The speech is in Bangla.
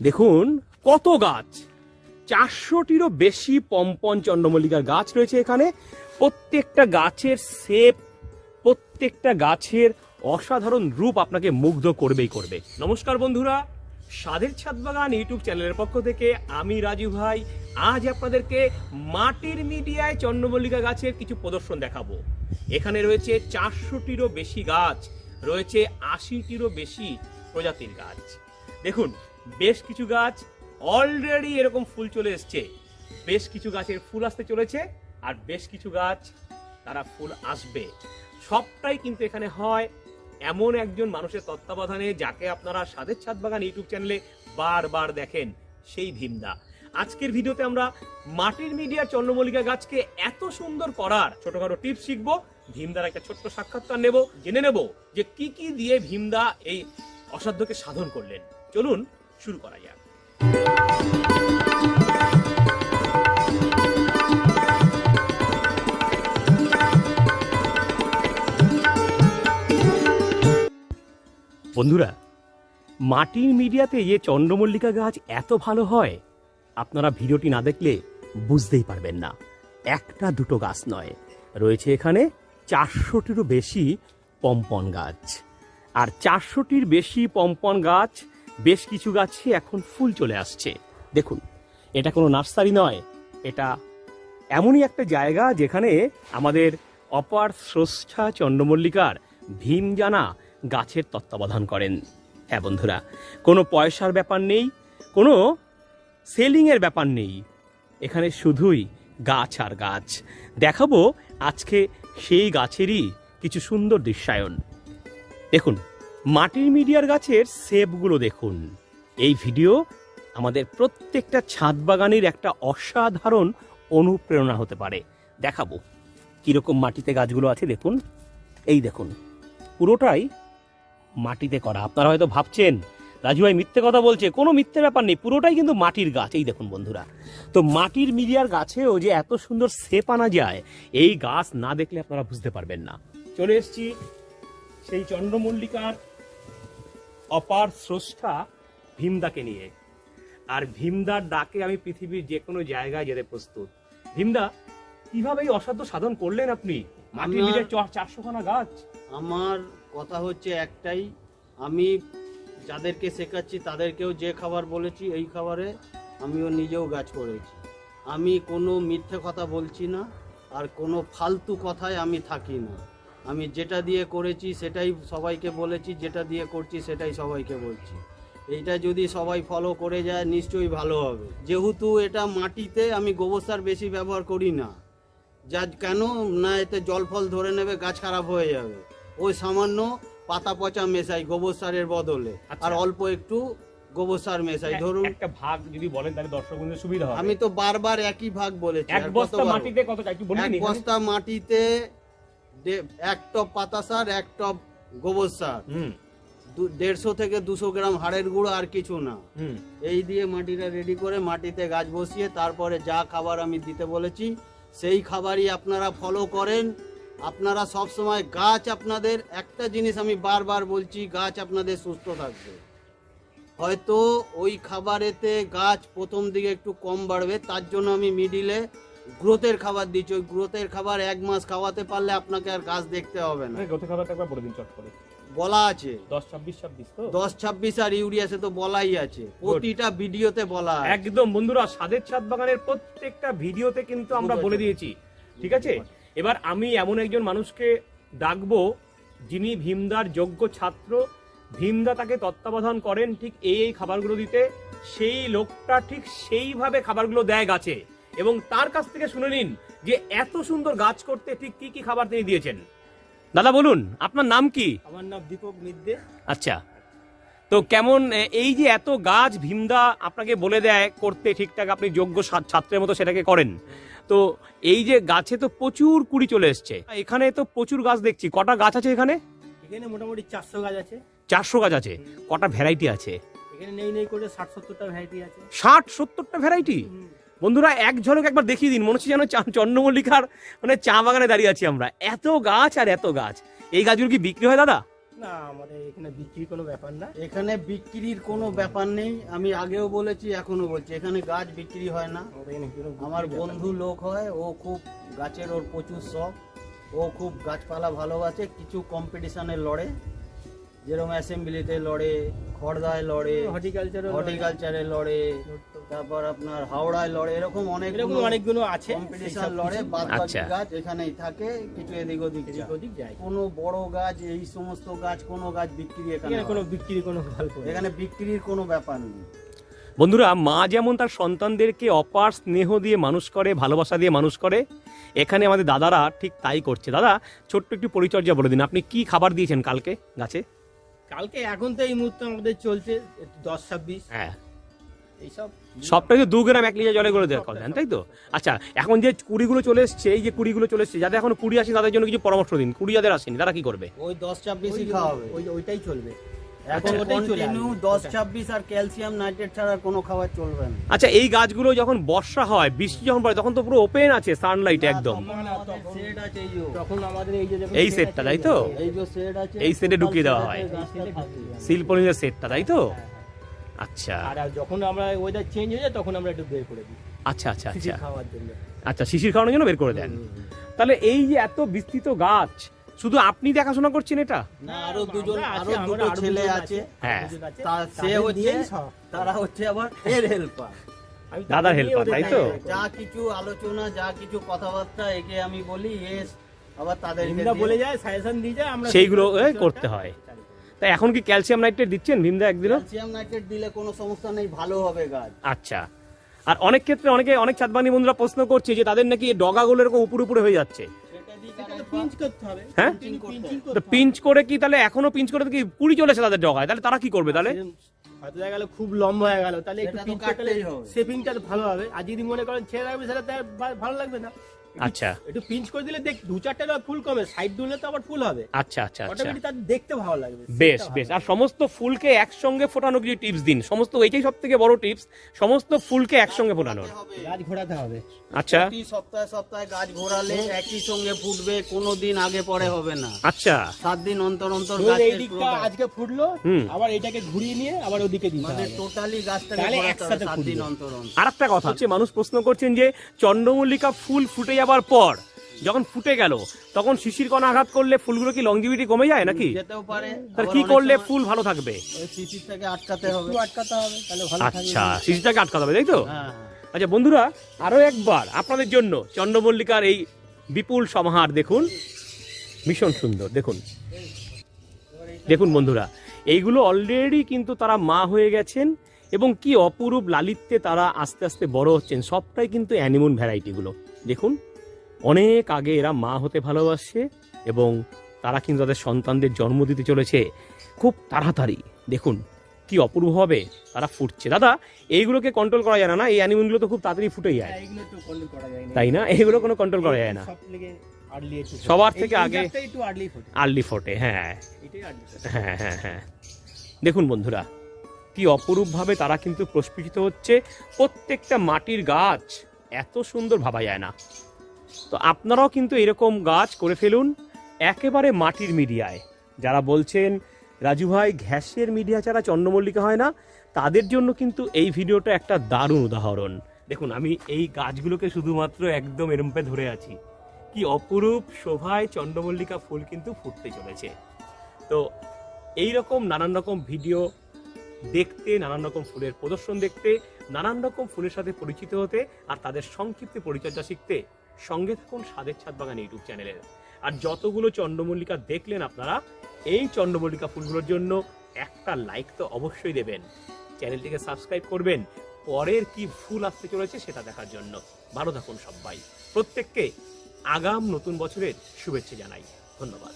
দেখুন, কত গাছ। চারশোটিরও বেশি পম্পন চন্দ্রমল্লিকার গাছ রয়েছে এখানে। প্রত্যেকটা গাছের সেপ প্রত্যেকটা গাছের অসাধারণ রূপ আপনাকে মুগ্ধ করবেই করবে। নমস্কার বন্ধুরা, স্বাদের ছাদ বাগান ইউটিউব চ্যানেলের পক্ষ থেকে আমি রাজু ভাই। আজ আপনাদেরকে মাটির মিডিয়ায় চন্দ্রমল্লিকা গাছের কিছু প্রদর্শন দেখাবো। এখানে রয়েছে চারশোটিরও বেশি গাছ, রয়েছে আশিটিরও বেশি প্রজাতির গাছ। দেখুন বেশ কিছু গাছ অলরেডি এরকম ফুল চলে এসছে। বেশ কিছু গাছের ফুল আসতে চলেছে আর বেশ কিছু গাছ, তারা ফুল আসবে। সবটাই কিন্তু এখানে হয় এমন একজন মানুষের তত্ত্বাবধানে যাকে আপনারা স্বাদের ছাদ বাগান ইউটিউব চ্যানেলে বারবার দেখেন, সেই ভীমদা। আজকের ভিডিওতে আমরা মাটির মিডিয়ার চন্দ্রমল্লিকা গাছকে এত সুন্দর করার ছোটখাটো টিপস শিখব। ভীমদার একটা ছোট্ট সাক্ষাৎকার নেব, জেনে নেব যে কি কি দিয়ে ভীমদা এই অসাধ্যকে সাধন করলেন। চলুন শুরু করা যাক। বন্ধুরা মাটির মিডিয়াতে যে চন্দ্রমল্লিকা গাছ এত ভালো হয়, আপনারা ভিডিওটি না দেখলে বুঝতেই পারবেন না। একটা দুটো গাছ নয়, রয়েছে এখানে চারশোটিরও বেশি পম্পন গাছ। আর চারশোটির বেশি পম্পন গাছ বেশ কিছু গাছে এখন ফুল চলে আসছে। দেখুন, এটা কোনো নার্সারি নয়, এটা এমনই একটা জায়গা যেখানে আমাদের অপার স্রষ্টা চন্দ্রমল্লিকার ভীম জানা গাছের তত্ত্বাবধান করেন। হ্যাঁ বন্ধুরা, কোনো পয়সার ব্যাপার নেই, কোনো সেলিংয়ের ব্যাপার নেই। এখানে শুধুই গাছ আর গাছ। দেখাবো আজকে সেই গাছেরই কিছু সুন্দর দৃশ্যায়ন। দেখুন মাটির মিডিয়ার গাছের সেপগুলো দেখুন। এই ভিডিও আমাদের প্রত্যেকটা ছাদ বাগানের একটা অসাধারণ অনুপ্রেরণা হতে পারে। দেখাবো কীরকম মাটিতে গাছগুলো আছে, দেখুন। এই দেখুন, পুরোটাই মাটিতে করা। আপনারা হয়তো ভাবছেন, রাজু ভাই মিথ্যে কথা বলছে, কোনো মিথ্যে ব্যাপার নেই, পুরোটাই কিন্তু মাটির গাছ। এই দেখুন বন্ধুরা, তো মাটির মিডিয়ার গাছেও যে এত সুন্দর সেপ আনা যায়, এই গাছ না দেখলে আপনারা বুঝতে পারবেন না। চলে এসছি সেই চন্দ্রমল্লিকার অপার স্রষ্টা ভীমদাকে নিয়ে। আর ভীমদার ডাকে আমি পৃথিবীর যে কোনো জায়গায় যেতে প্রস্তুত। ভীমদা কীভাবে এই অসাধ্য সাধন করলেন আপনি? মাটির চারশো খানা গাছ। আমার কথা হচ্ছে একটাই আমি যাদেরকে শেখাচ্ছি তাদেরকেও যে খাবার বলেছি এই খাবারে আমিও নিজেও গাছ করেছি। আমি কোনো মিথ্যে কথা বলছি না আর কোনো ফালতু কথায় আমি থাকি না। আমি যেটা দিয়ে করেছি সেটাই সবাইকে বলেছি যেটা দিয়ে করছি সেটাই সবাইকে বলছি। এইটা যদি সবাই ফলো করে যায় নিশ্চয়ই ভালো হবে। যেহেতু এটা মাটিতে আমি গোবর সার বেশি ব্যবহার করি না। যা কেন? না এতে জল ফল ধরে নেবে গাছ খারাপ হয়ে যাবে। ওই সামান্য পাতা পচা মেশাই গোবর সারের বদলে। আচ্ছা। আর অল্প একটু গোবর সার মেশাই। ধরুন একটা ভাগ যদি বলেন তাহলে দর্শক বন্ধুদের সুবিধা হবে। আমি তো বারবার একই ভাগ বলেছি এক বস্তা মাটিতে কত একটু বলুন এক বস্তা মাটিতে এক টপ পাতা সার এক টপ গোবর সার। হুম। দেড়শো থেকে দুশো গ্রাম হাড়ের গুঁড়ো আর কিছু না। হুম। এই দিয়ে মাটিটা রেডি করে মাটিতে গাছ বসিয়ে তারপরে যা খাবার আমি দিতে বলেছি সেই খাবারই আপনারা ফলো করেন। আপনারা সব সময় গাছ আপনাদের একটা জিনিস আমি বারবার বলছি গাছ আপনাদের সুস্থ থাকবে। হয়তো ওই খাবারেতে গাছ প্রথম দিকে একটু কম বাড়বে তার জন্য আমি মিডিলে গ্রোথের খাবার দিচ্ছি ওই গ্রোথের খাবার এক মাস খাওয়াতে পারলে আপনাকে আর গাছ দেখতে হবে না। গত খাবারটা একবার বলে দিন চট করে। বলা আছে। দশ ছাব্বিশ ছাব্বিশ তো? দশ ছাব্বিশ আর ইউরিয়াসে তো বলাই আছে। প্রতিটা ভিডিওতে বলা একদম বন্ধুরা স্বাদের ছাদ বাগানের প্রত্যেকটা ভিডিওতে কিন্তু আমরা বলে দিয়েছি। ঠিক আছে? এবার আমি এমন একজন মানুষকে ডাকবো যিনি ভীমদার যোগ্য ছাত্র। ভীমদা তাকে তত্ত্বাবধান করেন ঠিক এই এই খাবারগুলো দিতে। সেই লোকটা ঠিক সেইভাবে খাবারগুলো দেয় গাছে। এবং তার কাছ থেকে শুনে নিন যে এত সুন্দর গাছ করতে ঠিক কি কি খাবার তিনি দিয়েছেন। দাদা বলুন আপনার নাম কি? আমার নাম দীপক মিদ্দে। আচ্ছা। তো কেমন এই যে এত গাছ ভীমদা আপনাকে বলে দেয় করতে ঠিকঠাক আপনি যোগ্য ছাত্রের মতো সেটাকে করেন তো এই যে গাছে তো প্রচুর কুড়ি চলে এসছে। এখানে তো প্রচুর গাছ দেখছি। কটা গাছ আছে এখানে? এখানে মোটামুটি চারশো গাছ আছে। চারশো গাছ আছে। কটা ভ্যারাইটি আছে? এখানে নেই নেই করে ষাট সত্তরটা ভ্যারাইটি আছে। ষাট সত্তরটা ভ্যারাইটি বন্ধুরা এক ঝলক একবার দেখিয়ে দিন মনে হচ্ছে যেন চন্দ্রমল্লিকার মানে চা বাগানে দাঁড়িয়ে আছি আমরা। এত গাছ আর এত গাছ। এই গাছগুলো কি বিক্রি হয় দাদা? না আমাদের এখানে বিক্রির কোনো ব্যাপার না। এখানে বিক্রির কোনো ব্যাপার নেই। আমি আগেও বলেছি এখনও বলছি এখানে গাছ বিক্রি হয় না। আমার বন্ধু লোক হয় ও খুব গাছের ওর প্রচুর শখ। ও খুব গাছপালা ভালোবাসে কিছু কম্পিটিশনে লড়ে। যেরকম অ্যাসেম্বলিতে লড়ে খড়দায় লড়ে নেই। হর্টিকালচারও হর্টিকালচারে লড়ে। তারপর আপনার হাওড়ায় লড়ে এরকম অনেক এরকম অনেকগুলো আছে কম্পিটিশন লড়ে বাদ বাকি আচ্ছা। গাছ এখানেই থাকে কিছু এদিক ওদিক এদিক যায়। ওদিক যায়। কোনো বড় গাছ এই সমস্ত গাছ কোনো গাছ বিক্রি এখানে কোনো। বিক্রির কোনো গল্প এখানে বিক্রির কোনো ব্যাপার নেই। বন্ধুরা মা যেমন তার সন্তানদেরকে অপার স্নেহ দিয়ে মানুষ করে ভালোবাসা দিয়ে মানুষ করে এখানে আমাদের দাদারা ঠিক তাই করছে। দাদা ছোট্ট একটু পরিচর্যা বলে দিন আপনি কি খাবার দিয়েছেন কালকে গাছে? কালকে এখন তো এই মুহূর্তে আমাদের চলছে দশ ছাব্বিশ। হ্যাঁ। সবটাই তো দু গ্রাম এক লিটার জলে করে দেওয়া দেন তাই তো আচ্ছা এখন যে কুড়িগুলো চলে এসছে এই যে কুড়িগুলো চলে এসছে যাদের এখনও কুড়ি আসেনি তাদের জন্য কিছু পরামর্শ দিন কুড়ি যাদের আসেনি তারা কি করবে ওই দশ ছাব্বিশই ওই- খাওয়াবে ওই ওইটাই চলবে এখন আচ্ছা। ছাব্বিশ আচ্ছা এই গাছগুলো যখন বর্ষা হয় বৃষ্টি যখন পড়ে তখন তো পুরো ওপেন আছে সানলাইট একদম তখন আমাদের শেড আছে এই যে। তখন আমাদের এই যে দেখুন এই set সেটটা, তাই তো? এই যে শেড আছে এই শেডে ঢুকিয়ে দেওয়া হয়। গাছটা সেটটা তাই তো হ্যাঁ। আচ্ছা। আর যখন আমরা ওয়েদার চেঞ্জ হয়ে যায় তখন আমরা একটু বের করে দিই। আচ্ছা আচ্ছা আচ্ছা। খাওয়ার জন্য। আচ্ছা শিশির খাওয়ানোর জন্য বের করে দেন। তাহলে এই যে এত বিস্তৃত গাছ শুধু আপনি দেখাশোনা করছেন এটা? না আরও দুজন আরও দুটো ছেলে আছে। হ্যাঁ। সে হচ্ছে তারা হচ্ছে আবার এর হেল্পার দাদার ওদের তাই তো? যা কিছু আলোচনা যা কিছু কথাবার্তা একে আমি বলি এস আবার তাদের বলে যায় সাজেশন দিয়ে যায় আমরা সেইগুলো, করতে হয়। তাই এখন কি ক্যালসিয়াম নাইট্রেট দিচ্ছেন ভীমদা একদিনও? ক্যালসিয়াম নাইট্রেট দিলে কোনো সমস্যা নেই ভালো হবে গাছ। আচ্ছা। আর অনেক ক্ষেত্রে অনেকে অনেক ছাদবানি বন্ধুরা প্রশ্ন করছে যে তাদের নাকি ডগাগুলো এরকম উপরে উপরে হয়ে যাচ্ছে। তো পিঞ্চ হ্যাঁ? Pinching করতে Pinching হবে। তো পিঞ্চ করে কি তাহলে এখনও পিঞ্চ করে কি কুড়ি চলেছে তাদের ডগায়? তাহলে তারা কি করবে তাহলে? হয়তো দেখা গেল খুব লম্বা হয়ে গেল। তাহলে একটু পিঞ্চ। ভালো হবে। আর যদি মনে করেন ছেড়ে রাখবে সেটা ভালো লাগবে না। আচ্ছা। একটু পিঞ্চ করে দিলে দেখ দু চারটে ফুল কমে। সাইড দুলে তো আবার ফুল হবে। আচ্ছা আচ্ছা আচ্ছা। অটোমেটিক তার দেখতে ভালো লাগবে বেশ বেশ। আর সমস্ত ফুলকে একসঙ্গে ফোটানো কিছু টিপস দিন। সমস্ত এইটাই সব থেকে বড় টিপস সমস্ত ফুলকে একসঙ্গে ফোটানোর। গাছ ঘোরাতে হবে। আচ্ছা। প্রতি সপ্তাহে সপ্তাহে গাছ ঘোরালে একই সঙ্গে ফুটবে কোনো দিন আগে পরে হবে না। আচ্ছা। সাত দিন অন্তর অন্তর দিকটা আজকে ফুটলো হুম। আবার এটাকে ঘুরিয়ে নিয়ে আবার ওদিকে দিতে মানে টোটালি ঘোরাতে একসাথে সাত দিন অন্তর অন্তর। আর একটা কথা হচ্ছে মানুষ প্রশ্ন করছেন যে চন্দ্রমল্লিকা ফুল ফুটে যাবার পর যখন ফুটে গেল তখন শিশির কণা আঘাত করলে ফুলগুলো কি লংজিভিটি কমে যায় নাকি? যেতেও পারে। তাহলে কি করলে ফুল ভালো থাকবে? ওই আটকাতে হবে। আটকাতে হবে তাহলে ভালো আচ্ছা শিশিরটাকে আটকাতে হবে তাই তো? হ্যাঁ হ্যাঁ। আচ্ছা বন্ধুরা আরও একবার আপনাদের জন্য চন্দ্রমল্লিকার এই বিপুল সমাহার দেখুন। ভীষণ সুন্দর দেখুন। দেখুন বন্ধুরা এইগুলো অলরেডি কিন্তু তারা মা হয়ে গেছেন এবং কি অপরূপ লালিত্যে তারা আস্তে আস্তে বড় হচ্ছেন সবটাই কিন্তু অ্যানিমন ভ্যারাইটিগুলো দেখুন। অনেক আগে এরা মা হতে ভালোবাসে এবং তারা কিন্তু তাদের সন্তানদের জন্ম দিতে চলেছে। খুব তাড়াতাড়ি। দেখুন কি অপূর্ব হবে। তারা ফুটছে। দাদা এইগুলোকে কন্ট্রোল করা যায় না না? এই অ্যানিমলগুলো তো খুব তাড়াতাড়ি ফুটে যায়। তাই না? এইগুলো কোনো কন্ট্রোল করা যায় না। সবার থেকে আগে- আর্লি ফোটে। হ্যাঁ। আর্লি ফোটে। হ্যাঁ হ্যাঁ হ্যাঁ। দেখুন বন্ধুরা কি অপরূপভাবে তারা কিন্তু প্রস্ফুটিত হচ্ছে। প্রত্যেকটা মাটির গাছ এত সুন্দর ভাবা যায় না। তো আপনারাও কিন্তু এরকম গাছ করে ফেলুন একেবারে মাটির মিডিয়ায়। যারা বলছেন, রাজু ভাই ঘ্যাসের মিডিয়া ছাড়া চন্দ্রমল্লিকা হয় না? তাদের জন্য কিন্তু এই ভিডিওটা একটা দারুণ উদাহরণ। দেখুন, আমি এই গাছগুলোকে শুধুমাত্র একদম এরমপে ধরে আছি। কি অপরূপ শোভায় চন্দ্রমল্লিকা ফুল কিন্তু ফুটতে চলেছে। তো এই রকম নানান রকম ভিডিও দেখতে, নানান রকম ফুলের প্রদর্শন দেখতে, নানান রকম ফুলের সাথে পরিচিত হতে আর তাদের সংক্ষিপ্ত পরিচর্যা শিখতে সঙ্গে থাকুন স্বাদের ছাদ বাগান ইউটিউব চ্যানেলের। আর যতগুলো চন্দ্রমল্লিকা দেখলেন আপনারা, এই চন্দ্রমল্লিকা ফুলগুলোর জন্য একটা লাইক তো অবশ্যই দেবেন। চ্যানেলটিকে সাবস্ক্রাইব করবেন, পরের কি ফুল আসতে চলেছে সেটা দেখার জন্য। ভালো থাকুন সবাই। প্রত্যেককে আগাম নতুন বছরের শুভেচ্ছা জানাই। ধন্যবাদ।